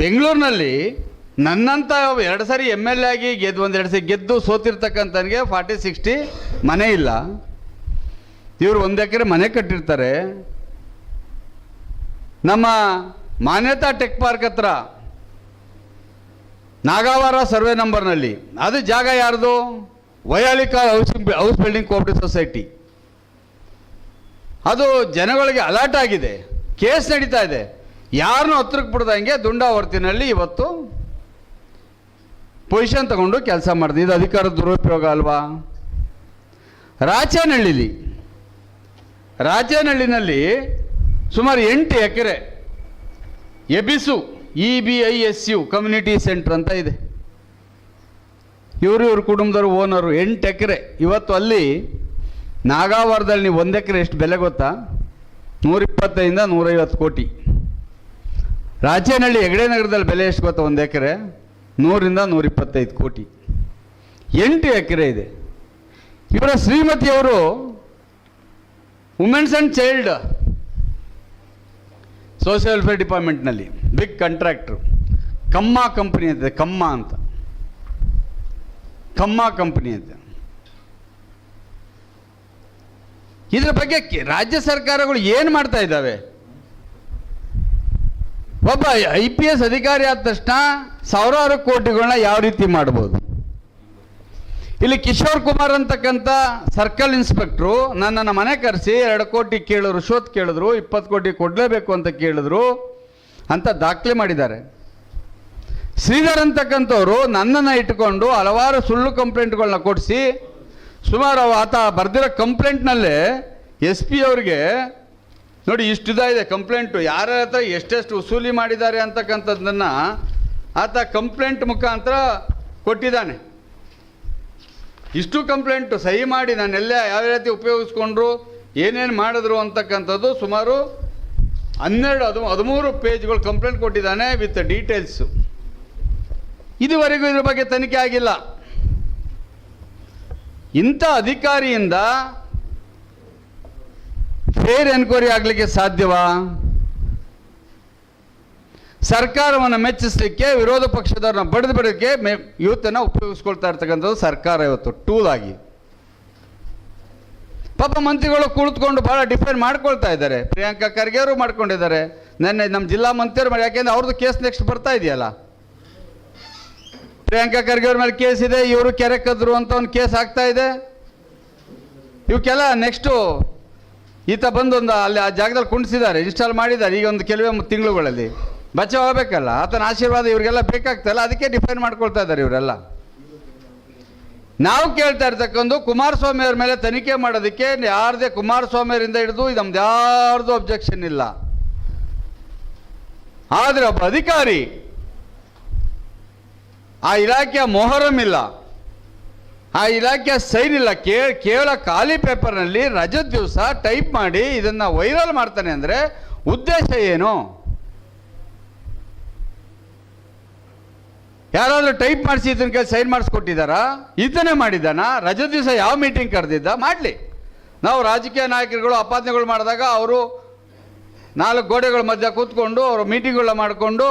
ಬೆಂಗಳೂರಿನಲ್ಲಿ ನನ್ನಂಥ ಎರಡು ಸರಿ ಎಂ ಎಲ್ ಎ ಆಗಿ ಗೆದ್ದು ಒಂದೆರಡು ಸರಿ ಗೆದ್ದು ಸೋತಿರ್ತಕ್ಕಂಥನಿಗೆ ಫಾರ್ಟಿ ಸಿಕ್ಸ್ಟಿ ಮನೆ ಇಲ್ಲ. ಇವರು ಒಂದು ಎಕರೆ ಮನೆ ಕಟ್ಟಿರ್ತಾರೆ. ನಮ್ಮ ಮಾನ್ಯತಾ ಟೆಕ್ ಪಾರ್ಕ್ ಹತ್ರ ನಾಗಾವಾರ ಸರ್ವೆ ನಂಬರ್ನಲ್ಲಿ, ಅದು ಜಾಗ ಯಾರ್ದು? Vyalika housing house building cooperative society. ಅದು ಜನಗಳಿಗೆ ಅಲರ್ಟ್ ಆಗಿದೆ. ಕೇಸ್ ನಡೀತಾ ಇದೆ. ಯಾರನ್ನೂ ಹತ್ರಕ್ಕೆ ಬಿಡ್ದಂಗೆ ದುಂಡಾವರ್ತಿನಲ್ಲಿ ಇವತ್ತು ಪೊಸಿಷನ್ ತಗೊಂಡು ಕೆಲಸ ಮಾಡಿದೆ. ಇದು ಅಧಿಕಾರದ ದುರುಪಯೋಗ ಅಲ್ವಾ? ರಾಚೇನಹಳ್ಳಿಲಿ, ರಾಚೇನಹಳ್ಳಿನಲ್ಲಿ ಸುಮಾರು ಎಂಟು ಎಕರೆ ಎಬಿಸು E B I S U community centre ಅಂತ ಇದೆ. ಇವರು ಇವ್ರ ಕುಟುಂಬದವರು ಓನರು ಎಂಟು ಎಕರೆ. ಇವತ್ತು ಅಲ್ಲಿ ನಾಗಾವಾರದಲ್ಲಿ ನೀವು ಒಂದು ಎಕರೆ ಎಷ್ಟು ಬೆಲೆ ಗೊತ್ತಾ? ನೂರಿಪ್ಪತ್ತೈದಿಂದ ನೂರೈವತ್ತು ಕೋಟಿ. ರಾಜೇನಹಳ್ಳಿ ಹೆಗಡೆ ನಗರದಲ್ಲಿ ಬೆಲೆ ಎಷ್ಟು ಗೊತ್ತಾ ಒಂದು ಎಕರೆ? ನೂರಿಂದ ನೂರಿಪ್ಪತ್ತೈದು ಕೋಟಿ. ಎಂಟು ಎಕರೆ ಇದೆ. ಇವರ ಶ್ರೀಮತಿಯವರು women's and child social welfare ಡಿಪಾರ್ಟ್ಮೆಂಟ್ನಲ್ಲಿ big contractor ಕಮ್ಮ ಕಂಪನಿ ಅಂತಿದೆ ಕಮ್ಮ ಅಂತ. ಕಮ್ಮ ಕಂಪನಿ ಅಂತ. ಇದ್ರ ಬಗ್ಗೆ ರಾಜ್ಯ ಸರ್ಕಾರಗಳು ಏನು ಮಾಡ್ತಾ ಇದ್ದಾವೆ? ಒಬ್ಬ ಐ ಪಿ ಎಸ್ ಅಧಿಕಾರಿ ಆದ ತಕ್ಷಣ ಸಾವಿರಾರು ಕೋಟಿಗಳನ್ನ ಯಾವ ರೀತಿ ಮಾಡ್ಬೋದು? ಇಲ್ಲಿ ಕಿಶೋರ್ ಕುಮಾರ್ ಅಂತಕ್ಕಂಥ ಸರ್ಕಲ್ ಇನ್ಸ್ಪೆಕ್ಟ್ರು ನನ್ನನ್ನು ಮನೆ ಕರೆಸಿ ಎರಡು ಕೋಟಿ ಕೇಳಿದ್ರು, ಶೋತ್ ಕೇಳಿದ್ರು, ಇಪ್ಪತ್ತು ಕೋಟಿ ಕೊಡಲೇಬೇಕು ಅಂತ ಕೇಳಿದ್ರು ಅಂತ ದಾಖಲೆ ಮಾಡಿದ್ದಾರೆ. ಶ್ರೀಧರ್ ಅಂತಕ್ಕಂಥವ್ರು ನನ್ನನ್ನು ಇಟ್ಕೊಂಡು ಹಲವಾರು ಸುಳ್ಳು ಕಂಪ್ಲೇಂಟ್ಗಳನ್ನ ಕೊಡಿಸಿ ಸುಮಾರು ಆತ ಬರೆದಿರೋ ಕಂಪ್ಲೇಂಟ್ನಲ್ಲೇ ಎಸ್ ಪಿ ಅವ್ರಿಗೆ ನೋಡಿ, ಇಷ್ಟಿದೆ ಕಂಪ್ಲೇಂಟು. ಯಾರ ಹತ್ರ ಎಷ್ಟೆಷ್ಟು ವಸೂಲಿ ಮಾಡಿದ್ದಾರೆ ಅಂತಕ್ಕಂಥದ್ದನ್ನು ಆತ ಕಂಪ್ಲೇಂಟ್ ಮುಖಾಂತರ ಕೊಟ್ಟಿದ್ದಾನೆ. ಇಷ್ಟು ಕಂಪ್ಲೇಂಟು ಸಹಿ ಮಾಡಿ ನಾನೆಲ್ಲ ಯಾವ ರೀತಿ ಉಪಯೋಗಿಸ್ಕೊಂಡ್ರು, ಏನೇನು ಮಾಡಿದ್ರು ಅಂತಕ್ಕಂಥದ್ದು ಸುಮಾರು ಹನ್ನೆರಡು ಅದು ಹದಿಮೂರು ಪೇಜ್ಗಳು ಕಂಪ್ಲೇಂಟ್ ಕೊಟ್ಟಿದ್ದಾನೆ ವಿತ್ ಡೀಟೇಲ್ಸು. ಇದುವರೆಗೂ ಇದ್ರ ಬಗ್ಗೆ ತನಿಖೆ ಆಗಿಲ್ಲ. ಇಂಥ ಅಧಿಕಾರಿಯಿಂದ ಫೇರ್ ಎನ್ಕ್ವೈರಿ ಆಗಲಿಕ್ಕೆ ಸಾಧ್ಯವಾ? ಸರ್ಕಾರವನ್ನು ಮೆಚ್ಚಿಸಲಿಕ್ಕೆ ವಿರೋಧ ಪಕ್ಷದವ್ರನ್ನ ಬಡಿದು ಬಡಕ್ಕೆ ಮೆ ಯೂತನ್ನು ಉಪಯೋಗಿಸ್ಕೊಳ್ತಾ ಇರ್ತಕ್ಕಂಥದ್ದು ಸರ್ಕಾರ ಇವತ್ತು ಟೂಲ್ ಆಗಿ. ಪಾಪ ಮಂತ್ರಿಗಳು ಕುಳಿತುಕೊಂಡು ಭಾಳ ಡಿಫೆಂಡ್ ಮಾಡ್ಕೊಳ್ತಾ ಇದ್ದಾರೆ. ಪ್ರಿಯಾಂಕಾ ಖರ್ಗೆ ಅವರು ಮಾಡ್ಕೊಂಡಿದ್ದಾರೆ. ನೆನ್ನೆ ನಮ್ಮ ಜಿಲ್ಲಾ ಮಂತ್ರಿಯವರು ಮಾಡಿ ಯಾಕೆಂದ್ರೆ ಅವ್ರದ್ದು ಕೇಸ್ ನೆಕ್ಸ್ಟ್ ಬರ್ತಾ ಇದೆಯಲ್ಲ. ಪ್ರಿಯಾಂಕಾ ಖರ್ಗೆ ಅವ್ರ ಮೇಲೆ ಕೇಸ್ ಇದೆ, ಇವರು ಕೆರೆ ಕದ್ರು ಅಂತ ಒಂದು ಕೇಸ್ ಆಗ್ತಾ ಇದೆ. ಇವಕ್ಕೆಲ್ಲ ನೆಕ್ಸ್ಟು ಈತ ಬಂದು ಒಂದು ಅಲ್ಲಿ ಆ ಜಾಗದಲ್ಲಿ ಕುಂಡಿಸಿದ್ದಾರೆ ಇನ್ಸ್ಟಾಲ್ ಮಾಡಿದ್ದಾರೆ, ಈಗ ಒಂದು ಕೆಲವೇ ತಿಂಗಳುಗಳಲ್ಲಿ. ಬಚಾವ್ ಆಗಬೇಕಲ್ಲ, ಆತನ ಆಶೀರ್ವಾದ ಇವರಿಗೆಲ್ಲ ಬೇಕಾಗ್ತಲ್ಲ, ಅದಕ್ಕೆ ಡಿಫೈನ್ ಮಾಡ್ಕೊಳ್ತಾ ಇದ್ದಾರೆ ಇವರೆಲ್ಲ. ನಾವು ಕೇಳ್ತಾ ಇರ್ತಕ್ಕಂಥ ಕುಮಾರಸ್ವಾಮಿ ಅವ್ರ ಮೇಲೆ ತನಿಖೆ ಮಾಡೋದಕ್ಕೆ ಯಾರದೇ ಕುಮಾರಸ್ವಾಮಿ ಅವರಿಂದ ಹಿಡಿದು ನಮ್ದು ಯಾರ್ದು ಅಬ್ಜೆಕ್ಷನ್ ಇಲ್ಲ. ಆದರೆ ಒಬ್ಬ ಅಧಿಕಾರಿ, ಆ ಇಲಾಖೆಯ ಮೊಹರಂ ಇಲ್ಲ. ಆ ಇಲಾಖೆ ಸೈನ್ ಇಲ್ಲ. ಕೇ, ಕೇವಲ ಖಾಲಿ ಪೇಪರ್ನಲ್ಲಿ ರಜೆ ದಿವಸ ಟೈಪ್ ಮಾಡಿ ಇದನ್ನು ವೈರಲ್ ಮಾಡ್ತಾನೆ ಅಂದರೆ ಉದ್ದೇಶ ಏನು? ಯಾರಾದರೂ ಟೈಪ್ ಮಾಡಿಸಿ ಇದನ್ನ ಕೈ ಸೈನ್ ಮಾಡಿಸ್ಕೊಟ್ಟಿದ್ದಾರಾ? ಇದನ್ನೇ ಮಾಡಿದ್ದಾನ? ರಜದ ದಿವಸ ಯಾವ ಮೀಟಿಂಗ್ ಕರೆದಿದ್ದ? ಮಾಡಲಿ. ನಾವು ರಾಜಕೀಯ ನಾಯಕರುಗಳು ಅಪಾದನೆಗಳು ಮಾಡಿದಾಗ ಅವರು ನಾಲ್ಕು ಗೋಡೆಗಳ ಮಧ್ಯೆ ಕೂತ್ಕೊಂಡು ಅವರು ಮೀಟಿಂಗ್ಗಳನ್ನ ಮಾಡಿಕೊಂಡು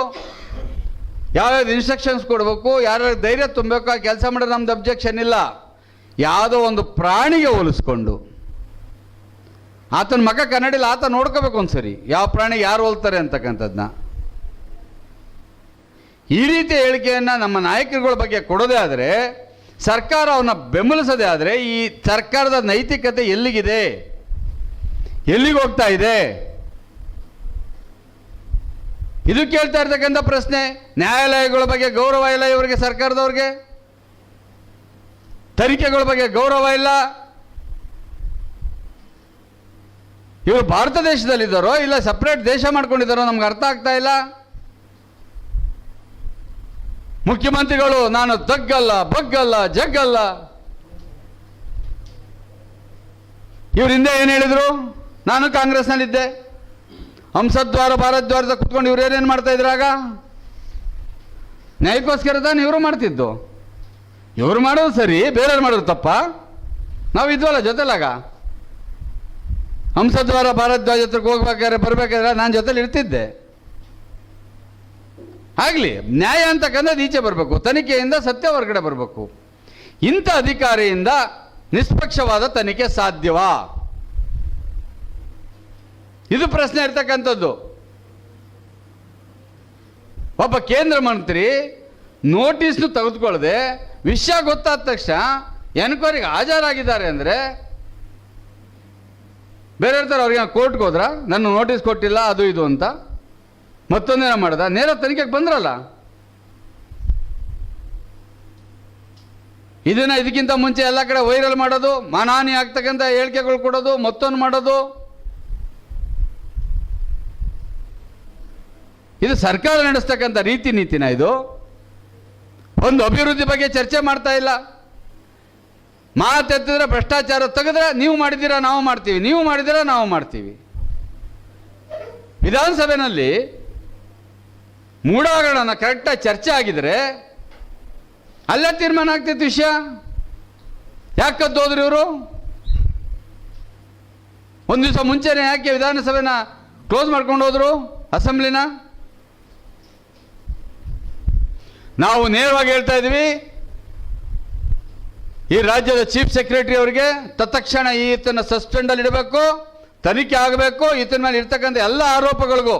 ಯಾವ್ಯಾವ್ದು ಇನ್ಸ್ಟ್ರಕ್ಷನ್ಸ್ ಕೊಡಬೇಕು ಯಾರ್ಯಾರು ಧೈರ್ಯ ತುಂಬಬೇಕು ಆ ಕೆಲಸ ಮಾಡೋದು ನಮ್ದು ಅಬ್ಜೆಕ್ಷನ್ ಇಲ್ಲ. ಯಾವುದೋ ಒಂದು ಪ್ರಾಣಿಗೆ ಹೋಲಿಸ್ಕೊಂಡು. ಆತನ ಮಗ ಕನ್ನಡಿಲಿ ಆತ ನೋಡ್ಕೋಬೇಕು ಒಂದ್ಸರಿ. ಯಾವ ಪ್ರಾಣಿ ಯಾರು ಹೋಲ್ತಾರೆ ಅಂತಕ್ಕಂಥದ್ದನ್ನ ಈ ರೀತಿಯ ಹೇಳಿಕೆಯನ್ನು ನಮ್ಮ ನಾಯಕರುಗಳ ಬಗ್ಗೆ ಕೊಡೋದೇ ಆದರೆ, ಸರ್ಕಾರ ಅವನ್ನ ಬೆಂಬಲಿಸೋದೇ ಆದರೆ, ಈ ಸರ್ಕಾರದ ನೈತಿಕತೆ ಎಲ್ಲಿಗಿದೆ? ಎಲ್ಲಿಗೆ ಹೋಗ್ತಾ ಇದೆ? ಇದು ಕೇಳ್ತಾ ಇರ್ತಕ್ಕಂಥ ಪ್ರಶ್ನೆ, ನ್ಯಾಯಾಲಯಗಳ ಬಗ್ಗೆ ಗೌರವ ಇಲ್ಲ ಇವರಿಗೆ ಸರ್ಕಾರದವ್ರಿಗೆ? ತನಿಖೆಗಳ ಬಗ್ಗೆ ಗೌರವ ಇಲ್ಲ? ಇವರು ಭಾರತ ದೇಶದಲ್ಲಿದ್ದಾರೋ ಇಲ್ಲ ಸಪ್ರೇಟ್ ದೇಶ ಮಾಡ್ಕೊಂಡಿದ್ದಾರೋ ನಮ್ಗೆ ಅರ್ಥ ಆಗ್ತಾ ಇಲ್ಲ? ಮುಖ್ಯಮಂತ್ರಿಗಳು, ನಾನು ತಗ್ಗಲ್ಲ, ಬಗ್ಗಲ್ಲ, ಜಗ್ಗಲ್ಲ. ಇವ್ರ ಹಿಂದೆ ಏನು ಹೇಳಿದರು? ನಾನು ಕಾಂಗ್ರೆಸ್ನಲ್ಲಿದ್ದೆ. ಹಂಸದ್ವಾರ, ಭಾರದ್ವಾರದ ಕುತ್ಕೊಂಡು ಇವ್ರು ಏನೇನು ಮಾಡ್ತಾ ಇದ್ರಾಗ ನ್ಯಾಯಕ್ಕೋಸ್ಕರ ತಾನೆ ಇವರು ಮಾಡ್ತಿದ್ದು. ಇವರು ಮಾಡೋದು ಸರಿ, ಬೇರೆಯವ್ರು ಮಾಡೋದು ತಪ್ಪ. ನಾವು ಇದ್ವಲ್ಲ ಜೊತೆಲಾಗ? ಹಂಸದ್ವಾರ ಭಾರದ್ವಾಜ ಹತ್ರಕ್ಕೆ ಹೋಗ್ಬೇಕಾದ್ರೆ, ಬರಬೇಕಾದ್ರೆ ನಾನು ಜೊತೆಲಿ ಇರ್ತಿದ್ದೆ. ಆಗಲಿ, ನ್ಯಾಯ ಅಂತಕ್ಕಂಥದ್ದು ಈಚೆ ಬರಬೇಕು, ತನಿಖೆಯಿಂದ ಸತ್ಯ ಹೊರಗಡೆ ಬರಬೇಕು. ಇಂಥ ಅಧಿಕಾರಿಯಿಂದ ನಿಷ್ಪಕ್ಷವಾದ ತನಿಖೆ ಸಾಧ್ಯವಾ? ಇದು ಪ್ರಶ್ನೆ ಇರ್ತಕ್ಕಂಥದ್ದು. ಒಬ್ಬ ಕೇಂದ್ರ ಮಂತ್ರಿ ನೋಟಿಸ್ನು ತೆಗೆದುಕೊಳ್ಳದೆ ವಿಷಯ ಗೊತ್ತಾದ ತಕ್ಷಣ ಎನ್ಕ್ವೈರಿಗೆ ಹಾಜರಾಗಿದ್ದಾರೆ ಅಂದರೆ ಬೇರೆ ಇರ್ತಾರೆ ಅವ್ರಿಗೆ ಕೋರ್ಟ್ಗೆ ಹೋದ್ರ? ನನ್ನ ನೋಟಿಸ್ ಕೊಟ್ಟಿಲ್ಲ, ಅದು ಇದು ಅಂತ. ಮತ್ತೊಂದೇನ ಮಾಡ್ದ? ನೇರ ತನಿಖೆಗೆ ಬಂದ್ರಲ್ಲ. ಇದನ್ನ ಇದಕ್ಕಿಂತ ಮುಂಚೆ ಎಲ್ಲ ಕಡೆ ವೈರಲ್ ಮಾಡೋದು ಮಾನಹಾನಿ ಆಗ್ತಕ್ಕಂಥ ಹೇಳಿಕೆಗಳು ಕೊಡೋದು, ಮತ್ತೊಂದು ಮಾಡೋದು. ಇದು ಸರ್ಕಾರ ನಡೆಸ್ತಕ್ಕಂಥ ರೀತಿ ನೀತಿನ ಇದು? ಒಂದು ಅಭಿವೃದ್ಧಿ ಬಗ್ಗೆ ಚರ್ಚೆ ಮಾಡ್ತಾ ಇಲ್ಲ. ಮಾತೆತ್ತಿದ್ರೆ ಭ್ರಷ್ಟಾಚಾರ ತೆಗೆದ್ರೆ ನೀವು ಮಾಡಿದ್ದೀರಾ, ನಾವು ಮಾಡ್ತೀವಿ. ನೀವು ಮಾಡಿದ್ದೀರಾ, ನಾವು ಮಾಡ್ತೀವಿ. ವಿಧಾನಸಭೆಯಲ್ಲಿ ಮೂಡಾಗಣನ ಕರೆಕ್ಟಾಗಿ ಚರ್ಚೆ ಆಗಿದ್ರೆ ಅಲ್ಲೇ ತೀರ್ಮಾನ ಆಗ್ತೈತೆ ವಿಷಯ. ಯಾಕೆ ಹೋದ್ರಿ ಇವರು? ಒಂದು ದಿವಸ ಮುಂಚೆನೆ ಯಾಕೆ ವಿಧಾನಸಭೆನ ಕ್ಲೋಸ್ ಮಾಡ್ಕೊಂಡು ಹೋದ್ರು? ಅಸೆಂಬ್ಲಿನ? ನಾವು ನೇರವಾಗಿ ಹೇಳ್ತಾ ಇದ್ದೀವಿ ಈ ರಾಜ್ಯದ ಚೀಫ್ ಸೆಕ್ರೆಟರಿ ಅವರಿಗೆ ತತ್ಕ್ಷಣ ಈತನ ಸಸ್ಪೆಂಡಲ್ಲಿ ಇಡಬೇಕು, ತನಿಖೆ ಆಗಬೇಕು, ಈತನ ಮೇಲೆ ಇರ್ತಕ್ಕಂಥ ಎಲ್ಲ ಆರೋಪಗಳಿಗೂ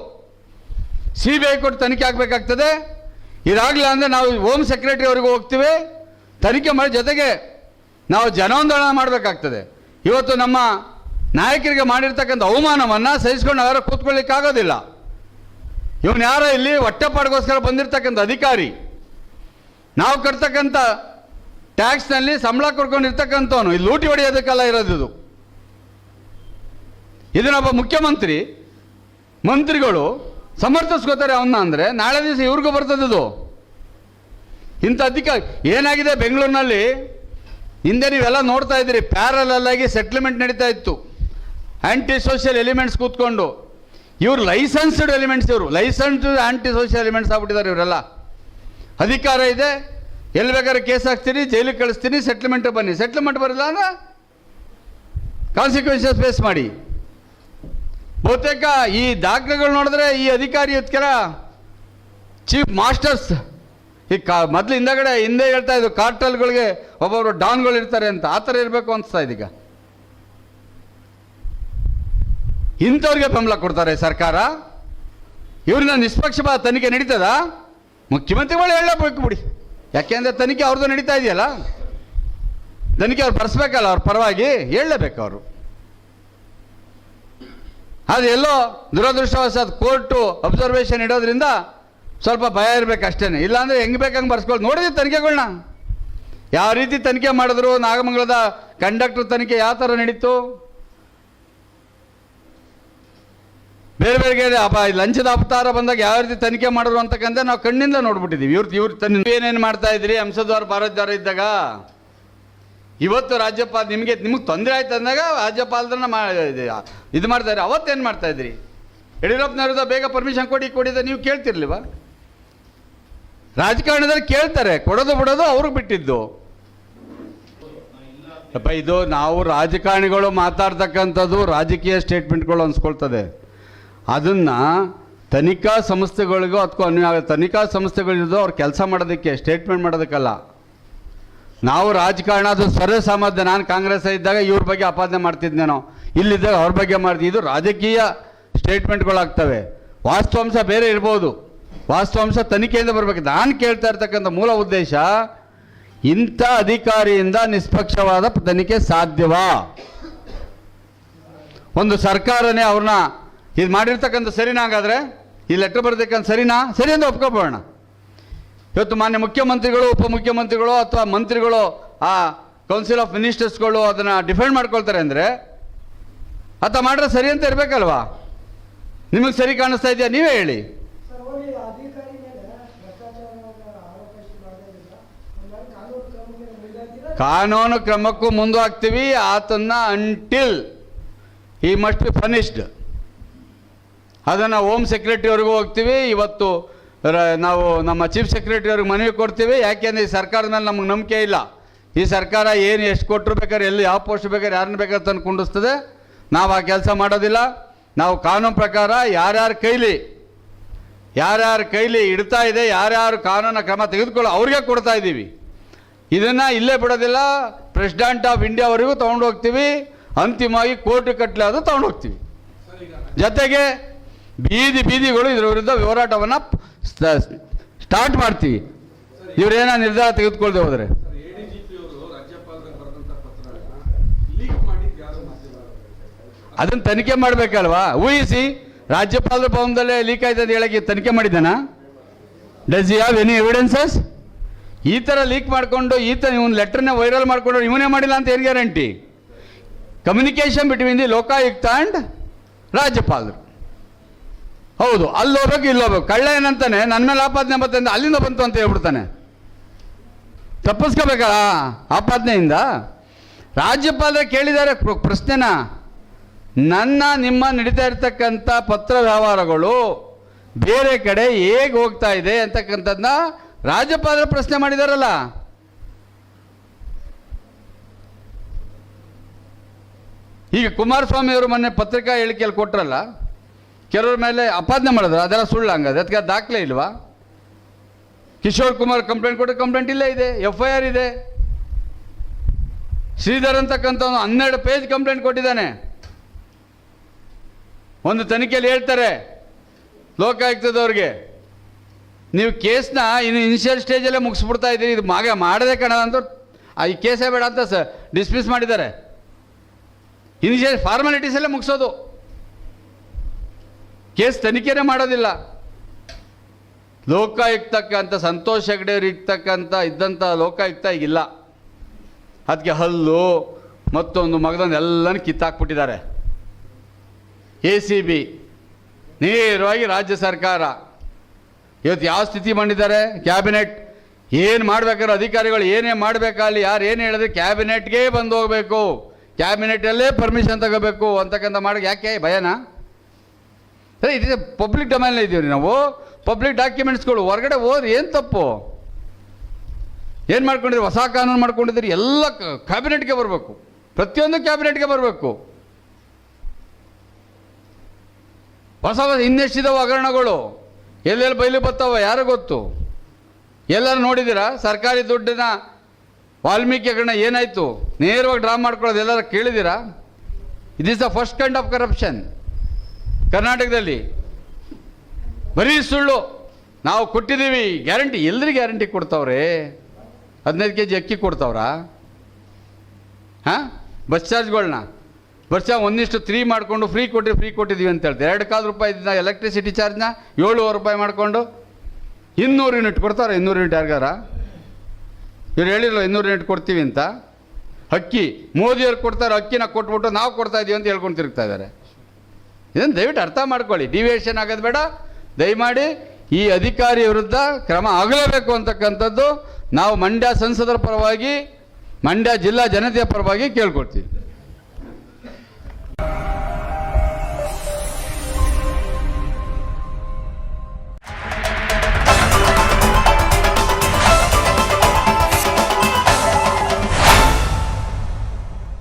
ಸಿ ಬಿ ಐ ಕೊಟ್ಟು ತನಿಖೆ ಆಗಬೇಕಾಗ್ತದೆ. ಇದಾಗಲಿಲ್ಲ ಅಂದರೆ ನಾವು ಹೋಮ್ ಸೆಕ್ರೆಟರಿ ಅವರಿಗೂ ಹೋಗ್ತೀವಿ, ತನಿಖೆ ಮಾಡಿ ಜೊತೆಗೆ ನಾವು ಜನಾಂದೋಲನ ಮಾಡಬೇಕಾಗ್ತದೆ. ಇವತ್ತು ನಮ್ಮ ನಾಯಕರಿಗೆ ಮಾಡಿರ್ತಕ್ಕಂಥ ಅವಮಾನವನ್ನು ಸಹಿಸ್ಕೊಂಡು ಯಾರು ಕೂತ್ಕೊಳ್ಳಿಕ್ಕಾಗೋದಿಲ್ಲ ಇವನು ಯಾರೋ ಇಲ್ಲಿ ಹೊಟ್ಟೆಪಾಡಿಗೋಸ್ಕರ ಬಂದಿರತಕ್ಕಂಥ ಅಧಿಕಾರಿ ನಾವು ಕಟ್ತಕ್ಕಂಥ ಟ್ಯಾಕ್ಸ್ನಲ್ಲಿ ಸಂಬಳ ಕೊಡ್ಕೊಂಡಿರ್ತಕ್ಕಂಥವನು. ಇಲ್ಲಿ ಲೂಟಿ ಹೊಡೆಯೋದಕ್ಕೆಲ್ಲ ಇರೋದು ಇದು. ಇದನ್ನೊಬ್ಬ ಮುಖ್ಯಮಂತ್ರಿ, ಮಂತ್ರಿಗಳು ಸಮರ್ಥಿಸ್ಕೋತಾರೆ ಅವನ್ನ ಅಂದರೆ, ನಾಳೆ ದಿವಸ ಇವ್ರಿಗೂ ಬರ್ತದದು ಇಂಥ ಅಧಿಕಾರ ಏನಾಗಿದೆ ಬೆಂಗಳೂರಿನಲ್ಲಿ? ಹಿಂದೆ ನೀವೆಲ್ಲ ನೋಡ್ತಾ ಇದ್ದೀರಿ ಪ್ಯಾರಲಲ್ಲಾಗಿ ಸೆಟ್ಲ್ಮೆಂಟ್ ನಡೀತಾ ಇತ್ತು. ಆ್ಯಂಟಿ ಸೋಷಿಯಲ್ ಎಲಿಮೆಂಟ್ಸ್ ಕೂತ್ಕೊಂಡು. ಇವರು ಲೈಸೆನ್ಸ್ಡ್ ಎಲಿಮೆಂಟ್ಸ್ ಇವರು. ಲೈಸೆನ್ಸ್ಡ್ ಆ್ಯಂಟಿ ಸೋಷಿಯಲ್ ಎಲಿಮೆಂಟ್ಸ್ ಆಗ್ಬಿಟ್ಟಿದ್ದಾರೆ ಇವರೆಲ್ಲ. ಅಧಿಕಾರ ಇದೆ. ಎಲ್ಲಿ ಬೇಕಾದ್ರೆ ಕೇಸ್ ಹಾಕ್ತೀನಿ, ಜೈಲಿಗೆ ಕಳಿಸ್ತೀನಿ ಸೆಟ್ಲ್ಮೆಂಟ್ ಬನ್ನಿ. ಸೆಟ್ಲ್ಮೆಂಟ್ ಬರಲ್ಲ ಅಂದ್ರೆ ಕಾನ್ಸಿಕ್ವೆನ್ಸಸ್ ಫೇಸ್ ಮಾಡಿ. ಬಹುತೇಕ ಈ ದಾಖಲೆಗಳು ನೋಡಿದ್ರೆ ಈ ಅಧಿಕಾರಿ ಕೆಲ ಚೀಫ್ ಮಾಸ್ಟರ್ಸ್ ಈ ಕಾ, ಮೊದಲು ಹಿಂದಗಡೆ ಹಿಂದೆ ಹೇಳ್ತಾ ಇದ್ದು ಕಾರ್ಟಲ್ಗಳಿಗೆ ಒಬ್ಬೊಬ್ರು ಡಾನ್ಗಳು ಇರ್ತಾರೆ ಅಂತ. ಆ ಥರ ಇರಬೇಕು ಅನಿಸ್ತಾ ಇದೀಗ ಇಂಥವ್ರಿಗೆ ಬೆಂಬಲ ಕೊಡ್ತಾರೆ ಸರ್ಕಾರ. ಇವ್ರನ್ನ ನಿಷ್ಪಕ್ಷಪಾತ ತನಿಖೆ ನಡೀತದ? ಮುಖ್ಯಮಂತ್ರಿಗಳು ಹೇಳಬೇಕು ಬಿಡಿ. ಯಾಕೆಂದ್ರೆ ತನಿಖೆ ಅವ್ರದ್ದು ನಡೀತಾ ಇದೆಯಲ್ಲ? ತನಿಖೆ ಅವ್ರು ಬರ್ಸ್ಬೇಕಲ್ಲ, ಅವ್ರ ಪರವಾಗಿ ಹೇಳಲೇಬೇಕು ಅವರು. ಅದು ಎಲ್ಲೋ ದುರದೃಷ್ಟವಶಾತ್ ಕೋರ್ಟು ಅಬ್ಸರ್ವೇಷನ್ ಇಡೋದ್ರಿಂದ ಸ್ವಲ್ಪ ಭಯ ಇರಬೇಕು ಅಷ್ಟೇ ಇಲ್ಲಾಂದರೆ ಹೆಂಗೆ ಬೇಕಂಗೆ ಬರ್ಸ್ಕೊಳ್ಳಿ ನೋಡಿದ್ವಿ ತನಿಖೆಗಳನ್ನ ಯಾವ ರೀತಿ ತನಿಖೆ ಮಾಡಿದ್ರು ನಾಗಮಂಗಲದ ಕಂಡಕ್ಟರ್ ತನಿಖೆ ಯಾವ ಥರ ನಡೀತು? ಬೇರೆ ಬೇರೆ ಅಪ ಲಂಚದ ಅವತಾರ ಬಂದಾಗ ಯಾವ ರೀತಿ ತನಿಖೆ ಮಾಡಿದ್ರು ಅಂತಕ್ಕಂಥ ನಾವು ಕಣ್ಣಿಂದ ನೋಡ್ಬಿಟ್ಟಿದ್ದೀವಿ. ಇವ್ರು ಇವ್ರು ತನ್ನ ಏನೇನು ಮಾಡ್ತಾ ಇದ್ರಿ ಹಂಸದ್ವಾರ ಭಾರತ ದ್ವಾರ ಇದ್ದಾಗ? ಇವತ್ತು ರಾಜ್ಯಪಾಲ ನಿಮಗೆ ನಿಮಗೆ ತೊಂದರೆ ಆಯ್ತು ಅಂದಾಗ ರಾಜ್ಯಪಾಲರನ್ನ ಮಾ ಇದು ಮಾಡ್ತಾರೆ ಅವತ್ತೇನು ಮಾಡ್ತಾ ಇದ್ರಿ? ಯಡಿಯೂರಪ್ಪನವ್ರದ ಬೇಗ ಪರ್ಮಿಷನ್ ಕೊಡಿ ಕೊಡಿದ ನೀವು ಕೇಳ್ತಿರ್ಲಿವ? ರಾಜಕಾರಣದಲ್ಲಿ ಕೇಳ್ತಾರೆ. ಕೊಡೋದು ಬಿಡೋದು ಅವ್ರಿಗೆ ಬಿಟ್ಟಿದ್ದು. ಅಪ್ಪ, ಇದು ನಾವು ರಾಜಕಾರಣಿಗಳು ಮಾತಾಡ್ತಕ್ಕಂಥದ್ದು ರಾಜಕೀಯ ಸ್ಟೇಟ್ಮೆಂಟ್ಗಳು ಅನ್ಸ್ಕೊಳ್ತದೆ. ಅದನ್ನು ತನಿಖಾ ಸಂಸ್ಥೆಗಳಿಗೂ ಅದಕ್ಕೂ ಅನ್ಯ ತನಿಖಾ ಸಂಸ್ಥೆಗಳಿರೋದು ಅವ್ರು ಕೆಲಸ ಮಾಡೋದಕ್ಕೆ ಸ್ಟೇಟ್ಮೆಂಟ್ ಮಾಡೋದಕ್ಕಲ್ಲ. ನಾವು ರಾಜಕಾರಣ, ಅದು ಸರ್ವೇ ನಾನು ಕಾಂಗ್ರೆಸ್ ಇದ್ದಾಗ ಇವ್ರ ಬಗ್ಗೆ ಅಪಾದನೆ ಮಾಡ್ತಿದ್ನೇನೋ ಇಲ್ಲಿದ್ದಾಗ ಅವ್ರ ಬಗ್ಗೆ ಮಾಡ್ತೀವಿ ಇದು ರಾಜಕೀಯ ಸ್ಟೇಟ್ಮೆಂಟ್ಗಳಾಗ್ತವೆ ವಾಸ್ತವಾಂಶ ಬೇರೆ ಇರ್ಬೋದು. ವಾಸ್ತವಾಂಶ ತನಿಖೆಯಿಂದ ಬರಬೇಕು. ನಾನು ಕೇಳ್ತಾ ಇರ್ತಕ್ಕಂಥ ಮೂಲ ಉದ್ದೇಶ, ಇಂಥ ಅಧಿಕಾರಿಯಿಂದ ನಿಷ್ಪಕ್ಷವಾದ ತನಿಖೆ ಸಾಧ್ಯವಾ? ಒಂದು ಸರ್ಕಾರನೇ ಅವ್ರನ್ನ ಇದು ಮಾಡಿರ್ತಕ್ಕಂಥ ಸರಿನಾ ಹಾಗಾದರೆ? ಈ ಲೆಟ್ರ್ ಬರ್ತಕ್ಕಂಥ ಸರಿನಾ? ಸರಿ ಅಂತ ಒಪ್ಕೊಬೋಣ ಇವತ್ತು ಮಾನ್ಯ ಮುಖ್ಯಮಂತ್ರಿಗಳು ಉಪಮುಖ್ಯಮಂತ್ರಿಗಳು ಅಥವಾ ಮಂತ್ರಿಗಳು ಆ ಕೌನ್ಸಿಲ್ ಆಫ್ ಮಿನಿಸ್ಟರ್ಸ್ಗಳು ಅದನ್ನು ಡಿಫೆಂಡ್ ಮಾಡ್ಕೊಳ್ತಾರೆ ಅಂದರೆ ಅಥವಾ ಮಾಡಿದ್ರೆ ಸರಿ ಅಂತ ಇರಬೇಕಲ್ವಾ? ನಿಮಗೆ ಸರಿ ಕಾಣಿಸ್ತಾ ಇದೆಯಾ? ನೀವೇ ಹೇಳಿ. ಕಾನೂನು ಕಾನೂನು ಕ್ರಮಕ್ಕೂ ಮುಂದೆ ಹಾಕ್ತೀವಿ ಆತನ್ನ until he must be punished ಅದನ್ನು ಹೋಮ್ ಸೆಕ್ರೆಟರಿವರೆಗೂ ಹೋಗ್ತೀವಿ. ಇವತ್ತು ನಾವು ನಮ್ಮ ಚೀಫ್ ಸೆಕ್ರೆಟರಿ ಅವ್ರಿಗೆ ಮನವಿ ಕೊಡ್ತೀವಿ. ಯಾಕೆಂದ್ರೆ ಈ ಸರ್ಕಾರದ ಮೇಲೆ ನಮಗೆ ನಂಬಿಕೆ ಇಲ್ಲ. ಈ ಸರ್ಕಾರ ಏನು ಎಷ್ಟು ಕೊಟ್ಟರು ಬೇಕಾದ್ರೆ, ಎಲ್ಲಿ ಯಾವ ಪೋಸ್ಟ್ ಬೇಕಾದ್ರೆ, ಯಾರನ್ನ ಬೇಕಾದ್ರೆ ತಂದು ಕುಂಡಿಸ್ತದೆ. ನಾವು ಆ ಕೆಲಸ ಮಾಡೋದಿಲ್ಲ. ನಾವು ಕಾನೂನು ಪ್ರಕಾರ ಯಾರ್ಯಾರ ಕೈಲಿ ಯಾರ್ಯಾರ ಕೈಲಿ ಇಡ್ತಾ ಇದೆ, ಯಾರ್ಯಾರು ಕಾನೂನ ಕ್ರಮ ತೆಗೆದುಕೊಳ್ಳೋ ಅವ್ರಿಗೆ ಕೊಡ್ತಾ ಇದ್ದೀವಿ. ಇದನ್ನು ಇಲ್ಲೇ ಬಿಡೋದಿಲ್ಲ. ಪ್ರೆಸಿಡೆಂಟ್ ಆಫ್ ಇಂಡಿಯಾವರೆಗೂ ತೊಗೊಂಡು ಹೋಗ್ತೀವಿ. ಅಂತಿಮವಾಗಿ ಕೋರ್ಟ್ ಕಟ್ಟಲೆ ಅದು ತೊಗೊಂಡು ಹೋಗ್ತೀವಿ. ಜೊತೆಗೆ ಬೀದಿ ಬೀದಿಗಳು ಇದರ ವಿರುದ್ಧ ಹೋರಾಟವನ್ನು ಸ್ಟಾರ್ಟ್ ಮಾಡ್ತೀವಿ. ಇವರೇನ ನಿರ್ಧಾರ ತೆಗೆದುಕೊಳ್ದೆ ಹೋದರೆ? ಅದನ್ನ ತನಿಖೆ ಮಾಡಬೇಕಲ್ವಾ? ಊಹಿಸಿ, ರಾಜ್ಯಪಾಲರ ಭವನದಲ್ಲೇ ಲೀಕ್ ಆಯ್ತು ಅಂತ ಹೇಳಕ್ಕೆ ತನಿಖೆ ಮಾಡಿದ್ದಾನ? Does you have any evidences ಈ ಥರ ಲೀಕ್ ಮಾಡಿಕೊಂಡು ಈ ಥರ ಇವನು ಲೆಟರ್ನ ವೈರಲ್ ಮಾಡಿಕೊಂಡು ಇವನೇ ಮಾಡಿಲ್ಲ ಅಂತ ಏನು guarantee communication between the Lokayukta and ರಾಜ್ಯಪಾಲರು. ಹೌದು, ಅಲ್ಲಿ ಹೋಗ್ಬೇಕು, ಇಲ್ಲಿ ಹೋಗ್ಬೇಕು. ಕಳ್ಳ ಏನಂತಾನೆ ನನ್ನ ಮೇಲೆ ಆಪಾದನೆ ಬರ್ತಂತ ಅಲ್ಲಿಂದ ಬಂತು ಅಂತ ಹೇಳ್ಬಿಡ್ತಾನೆ. ತಪ್ಪಿಸ್ಕೋಬೇಕಾ ಆಪಾದನೆಯಿಂದ? ರಾಜ್ಯಪಾಲ ಕೇಳಿದ್ದಾರೆ ಪ್ರ- ಪ್ರಶ್ನೆನ. ನನ್ನ, ನಿಮ್ಮ ನಡೀತಾ ಇರ್ತಕ್ಕಂಥ ಪತ್ರ ವ್ಯವಹಾರಗಳು ಬೇರೆ ಕಡೆ ಹೇಗೆ ಹೋಗ್ತಾ ಇದೆ ಅಂತಕ್ಕಂಥದ್ದನ್ನ ರಾಜ್ಯಪಾಲರು ಪ್ರಶ್ನೆ ಮಾಡಿದಾರಲ್ಲ. ಈಗ ಕುಮಾರಸ್ವಾಮಿ ಅವರು ಮೊನ್ನೆ ಪತ್ರಿಕಾ ಹೇಳಿಕೆಯಲ್ಲಿ ಕೊಟ್ರಲ್ಲ ಕೆಲವ್ರ ಮೇಲೆ ಅಪಾದನೆ ಮಾಡಿದ್ರು, ಅದೆಲ್ಲ ಸುಳ್ಳು ಹಂಗದ. ಅದಕ್ಕೆ ದಾಖಲೆ ಇಲ್ವಾ? ಕಿಶೋರ್ ಕುಮಾರ್ ಕಂಪ್ಲೇಂಟ್ ಕೊಟ್ಟು ಕಂಪ್ಲೇಂಟ್ ಇಲ್ಲೇ ಇದೆ ಎಫ್ ಐ ಆರ್ ಇದೆ. ಶ್ರೀಧರ್ ಅಂತಕ್ಕಂಥ ಒಂದು ಹನ್ನೆರಡು ಪೇಜ್ ಕಂಪ್ಲೇಂಟ್ ಕೊಟ್ಟಿದ್ದಾನೆ. ಒಂದು ತನಿಖೆಯಲ್ಲಿ ಹೇಳ್ತಾರೆ ಲೋಕಾಯುಕ್ತದವ್ರಿಗೆ, ನೀವು ಕೇಸ್ನ ಇನ್ನು ಇನಿಷಿಯಲ್ ಸ್ಟೇಜಲ್ಲೇ ಮುಗಿಸ್ಬಿಡ್ತಾ ಇದ್ದೀರಿ, ಇದು ಮಾಗ ಮಾಡದೆ ಕಣ ಅಂತ ಈ ಕೇಸೇ ಬೇಡ ಅಂತ ಸರ್ ಡಿಸ್ಮಿಸ್ ಮಾಡಿದ್ದಾರೆ. ಇನಿಷಿಯಲ್ ಫಾರ್ಮಾಲಿಟೀಸಲ್ಲೇ ಮುಗಿಸೋದು. ಕೇಸ್ ತನಿಖೆನೇ ಮಾಡೋದಿಲ್ಲ. ಲೋಕಾಯುಕ್ತಕ್ಕಂಥ ಸಂತೋಷ್ ಹೆಗ್ಡೆಯವ್ರು ಇರ್ತಕ್ಕಂಥ ಇದ್ದಂಥ ಲೋಕಾಯುಕ್ತ ಈಗಿಲ್ಲ. ಅದಕ್ಕೆ ಹಲ್ಲು, ಮತ್ತೊಂದು ಮಗದನ್ನೆಲ್ಲನೂ ಕಿತ್ತಾಕ್ಬಿಟ್ಟಿದ್ದಾರೆ. ಎ ಸಿ ಬಿ, ನೇರವಾಗಿ ರಾಜ್ಯ ಸರ್ಕಾರ. ಇವತ್ತು ಯಾವ ಸ್ಥಿತಿ ಮಾಡಿದ್ದಾರೆ ಕ್ಯಾಬಿನೆಟ್ ಏನು ಮಾಡ್ಬೇಕಾದ್ರೆ ಅಧಿಕಾರಿಗಳು ಏನೇ ಅಲ್ಲಿ ಯಾರು ಏನು ಹೇಳಿದ್ರೆ ಕ್ಯಾಬಿನೆಟ್ಗೆ ಬಂದು ಹೋಗಬೇಕು. ಕ್ಯಾಬಿನೆಟಲ್ಲೇ ಪರ್ಮಿಷನ್ ತಗೋಬೇಕು ಅಂತಕ್ಕಂಥ ಮಾಡಿ ಯಾಕೆ ಭಯನಾ? ಸರಿ ಇದು ಪಬ್ಲಿಕ್ ಡೊಮೈನ್ ಇದ್ದೀವಿ ನಾವು. ಪಬ್ಲಿಕ್ ಡಾಕ್ಯುಮೆಂಟ್ಸ್ಗಳು ಹೊರಗಡೆ ಹೋದ್ರೆ ಏನು ತಪ್ಪು? ಏನು ಮಾಡ್ಕೊಂಡಿದ್ರು? ಹೊಸ ಕಾನೂನು ಮಾಡ್ಕೊಂಡಿದ್ರು? ಎಲ್ಲ ಕ್ಯಾಬಿನೆಟ್ಗೆ ಬರಬೇಕು. ಪ್ರತಿಯೊಂದು ಕ್ಯಾಬಿನೆಟ್ಗೆ ಬರಬೇಕು. ಹೊಸ ಹೊಸ ಇನ್ನೆಷ್ಟಿದಾವೆ ಹಗರಣಗಳು? ಎಲ್ಲೆಲ್ಲಿ ಬಯಲು ಬರ್ತಾವ ಯಾರು ಗೊತ್ತು? ಎಲ್ಲರೂ ನೋಡಿದ್ದೀರಾ? ಸರ್ಕಾರಿ ದುಡ್ಡಿನ ವಾಲ್ಮೀಕಿ ಹಗರಣ ಏನಾಯಿತು? ನೇರವಾಗಿ ಡ್ರಾ ಮಾಡ್ಕೊಳ್ಳೋದು ಎಲ್ಲರೂ ಕೇಳಿದ್ದೀರಾ? It is the first kind of corruption ಕರ್ನಾಟಕದಲ್ಲಿ ಬರೀ ಸುಳ್ಳು. ನಾವು ಕೊಟ್ಟಿದ್ದೀವಿ, ಗ್ಯಾರಂಟಿ. ಎಲ್ರಿಗೆ ಗ್ಯಾರಂಟಿ ಕೊಡ್ತಾವ್ರೆ? ಹದಿನೈದು ಕೆ ಜಿ ಅಕ್ಕಿ ಕೊಡ್ತಾವ್ರಾ? ಹಾಂ? ಬಸ್ ಚಾರ್ಜ್ಗಳನ್ನ ಚಾರ್ಜ್ ಒಂದಿಷ್ಟು ತ್ರೀ ಮಾಡಿಕೊಂಡು ಫ್ರೀ ಕೊಟ್ಟು ಫ್ರೀ ಕೊಟ್ಟಿದ್ದೀವಿ ಅಂತ ಹೇಳ್ತಾರೆ? ಎರಡು ಕಾಲು ಇದ್ದ ಎಲೆಕ್ಟ್ರಿಸಿಟಿ ಚಾರ್ಜ್ನ ಏಳುವರೆ ರೂಪಾಯಿ ಮಾಡಿಕೊಂಡು ಇನ್ನೂರು ಯೂನಿಟ್ ಕೊಡ್ತಾರೆ, ಇನ್ನೂರು ಯೂನಿಟ್ ಯಾರಿಗಾರ? ಇವ್ರು ಹೇಳಿರಲ್ಲ ಇನ್ನೂರು ಯೂನಿಟ್ ಕೊಡ್ತೀವಿ ಅಂತ. ಅಕ್ಕಿ, ಮೋದಿಯವ್ರು ಕೊಡ್ತಾರೆ, ಅಕ್ಕಿನ ಕೊಟ್ಬಿಟ್ಟು ನಾವು ಕೊಡ್ತಾ ಇದೀವಿ ಅಂತ ಹೇಳ್ಕೊಂಡು ತಿರುಗ್ತಾ ಇದ್ದಾರೆ. ಇದನ್ನು ದಯವಿಟ್ಟು ಅರ್ಥ ಮಾಡ್ಕೊಳ್ಳಿ. ಡಿವಿಯೇಷನ್ ಆಗೋದು ಬೇಡ. ದಯಮಾಡಿ ಈ ಅಧಿಕಾರಿ ವಿರುದ್ಧ ಕ್ರಮ ಆಗಲೇಬೇಕು ಅಂತಕ್ಕಂಥದ್ದು ನಾವು ಮಂಡ್ಯ ಸಂಸದರ ಪರವಾಗಿ, ಮಂಡ್ಯ ಜಿಲ್ಲಾ ಜನತೆಯ ಪರವಾಗಿ ಕೇಳ್ಕೊಳ್ತೀವಿ.